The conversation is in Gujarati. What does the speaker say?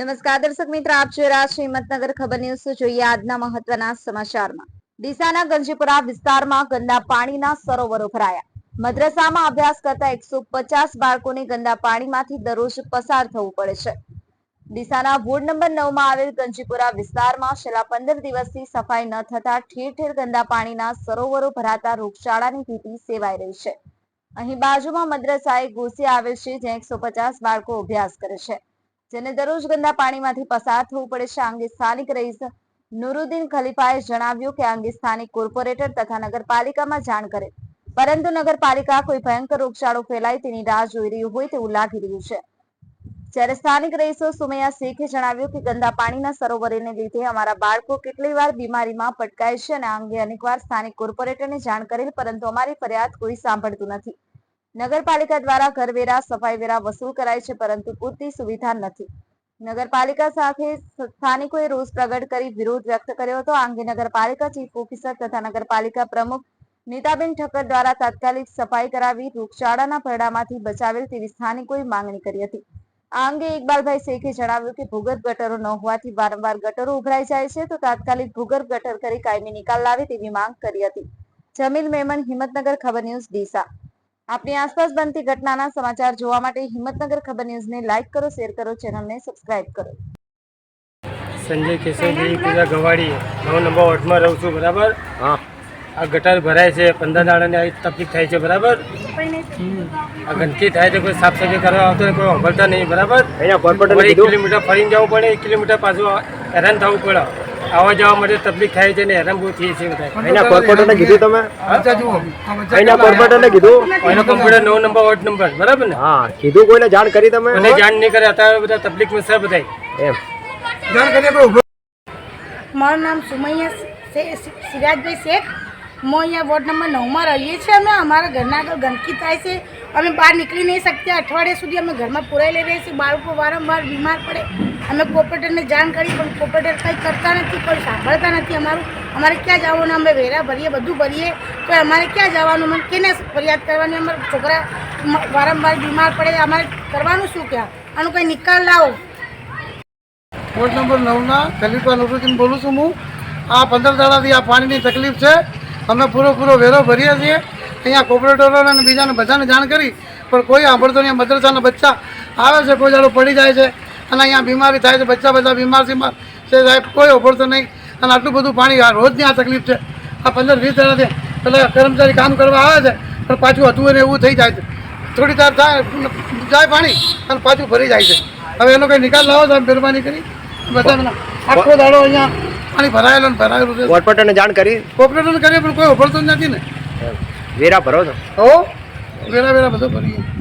નમસ્કાર, દર્શક મિત્રો, આપ જોઈ રહ્યા છો હિંમતનગર ખબર ન્યૂઝ. જોઈએ આજના મહત્વના સમાચારમાં. ડીસાના ગંજીપુરા વિસ્તારમાં ગંદા પાણીના સરોવરો ભરાયા. મદ્રસામાં અભ્યાસ કરતા એકસો પચાસ બાળકોને ગંદા પાણીમાંથી દરરોજ પસાર થવું પડે છે. ડીસાના વોર્ડ નંબર નવમાં આવેલ ગંજીપુરા વિસ્તારમાં છેલ્લા પંદર દિવસથી સફાઈ ન થતા ઠેર ઠેર ગંદા પાણીના સરોવરો ભરાતા રોગચાળાની ભીતિ સેવાઈ રહી છે. અહીં બાજુમાં મદ્રસાએ ગોસી આવેલ છે જ્યાં એકસો પચાસ બાળકો અભ્યાસ કરે છે. જેને દરરોજ ગંદા પાણીમાંથી પસાર થવું પડે છે, આ અંગે સ્થાનિક રહીશ નુરુદ્દીન ખલીફાએ જણાવ્યું કે આ અંગે સ્થાનિક કોર્પોરેટર તથા નગરપાલિકામાં જાણ કરે. પરંતુ નગરપાલિકા કોઈ ભયંકર રોગચાળો ફેલાય તેની રાહ જોઈ રહ્યું હોય તેવું લાગી રહ્યું છે. જ્યારે સ્થાનિક રહીશો સુમૈયા શેખે જણાવ્યું કે ગંદા પાણીના સરોવરને લીધે અમારા બાળકો કેટલી વાર બીમારીમાં પટકાય છે અને આ અંગે અનેકવાર સ્થાનિક કોર્પોરેટરને જાણ કરેલ, પરંતુ અમારી ફરિયાદ કોઈ સાંભળતું નથી. નગરપાલિકા દ્વારા કરવેરા સફાઈ વેરા વસૂલ કરાય છે, પરંતુ પૂરતી સુવિધા નથી. નગરપાલિકા સાથે સ્થાનિકોએ રોષ પ્રગટ કરી વિરોધ વ્યક્ત કર્યો હતો. આ અંગે નગરપાલિકા ચીફ ઓફિસર તથા નગરપાલિકા પ્રમુખ નીતાબેન ઠક્કર દ્વારા તાત્કાલિક સફાઈ કરાવી રોગચાળાના ભરડામાંથી બચાવેલ તેવી સ્થાનિકોએ માંગણી કરી હતી. આ અંગે ઇકબાલભાઈ શેખે જણાવ્યું કે ભૂગર્ભ ગટરો ન હોવાથી વારંવાર ગટરો ઉભરાઈ જાય છે, તો તાત્કાલિક ભૂગર્ભ ગટર કરી કાયમી નિકાલ લાવે તેવી માંગ કરી હતી. જમીલ મેમન હિંમતનગર, ખબર ન્યૂઝ, ડીસા. આપની આસપાસ બનતી ઘટનાના સમાચાર જોવા માટે હિંમતનગર ખબર ન્યૂઝને લાઇક કરો શેર કરો ચેનલને સબસ્ક્રાઇબ કરો. સંજય કેશવભાઈ પૂજા ગવાડી નવ નંબર વોર્ડમાં રહું છું બરાબર? હા. આ ગટર ભરાય છે પંદર દાડાની આવી તકલીફ થાય છે બરાબર? આ ગંદકી થાય તો કોઈ સાફ સફાઈ કરવા આવતો કોઈ સાંભળતા નહીં બરાબર? એક કિલોમીટર ફરીને જવું પડે એક કિલોમીટર પાછું હેરાન થવું પડે. આવવા જવા માટે તકલીફ થાય છે ને હેરાન બહુ થઈ છે બધા. અહીંયા કોર્પોરેટરને કીધું તમે? અહીંયા કોર્પોરેટરને કીધું? એનો કમ્પ્યુટર નવ નંબર વોર્ડ નંબર બરાબર ને? હા કીધું કોઈને જાણ કરી તમે? મને જાણ નહીં કરે અત્યારે બધા તકલીફમાં છે બધા એમ. મારું નામ સુમૈયા સે- સિરાજભાઈ શેખ. હું અહીંયા વોર્ડ નંબર નવમાં રહીએ છીએ અમે. અમારા ઘરના આગળ ગંદકી થાય છે. અમે બહાર નીકળી નહીં શકતા. અઠવાડિયા સુધી અમે ઘરમાં પુરાઈ લઈ રહીએ છીએ બાળકો વારંવાર બીમાર પડે. અમે કોર્પોરેટરને જાણ કરી, પણ કોર્પોરેટર કંઈ કરતા નથી, કોઈ સાંભળતા નથી અમારું. અમારે ક્યાં જવાનું? અમે વેરા ભરીએ, બધું ભરીએ. તો અમારે ક્યાં જવાનું? મને કેને ફરિયાદ કરવાની? અમારા છોકરા વારંવાર બીમાર પડે. અમારે કરવાનું શું ક્યાં? આનું કંઈ નિકાલ લાવો. વોર્ડ નંબર નવના ખલીફા નુરુદ્દીન બોલું છું હું. આ પંદર દાડાથી આ પાણીની તકલીફ છે. અમે પૂરો પૂરો વેરો ભરીએ છીએ. અહીંયા કોપરેટરો અને બીજાને બધાને જાણ કરી પણ કોઈ સાંભળતો નહીં મદ્રસાના બચ્ચા આવે છે કોઈ જાડો પડી જાય છે અને અહીંયા બીમારી થાય છે બચ્ચા બધા બીમાર બીમાર છે સાહેબ કોઈ સાંભળતો નહીં અને આટલું બધું પાણી રોજની આ તકલીફ છે. આ પંદર વીસ જણાથી એટલે કર્મચારી કામ કરવા આવે છે પણ પાછું હતું એને એવું થઈ જાય છે. થોડી તાર થાય જાય પાણી અને પાછું ભરી જાય છે. હવે એનો કંઈ નિકાલ લાવો સાહેબ મહેરબાની કરી. બધા આખો દાડો અહીંયા પાણી ભરાયેલો ને ભરાયેલું છે. કોર્પોરેટરને જાણ કરી? કોર્પોરેટરને કરીએ પણ કોઈ ઉભરતું જ નથી ને. વેરા ભરો છો? હો વેરા વેરા બધું ભરીએ.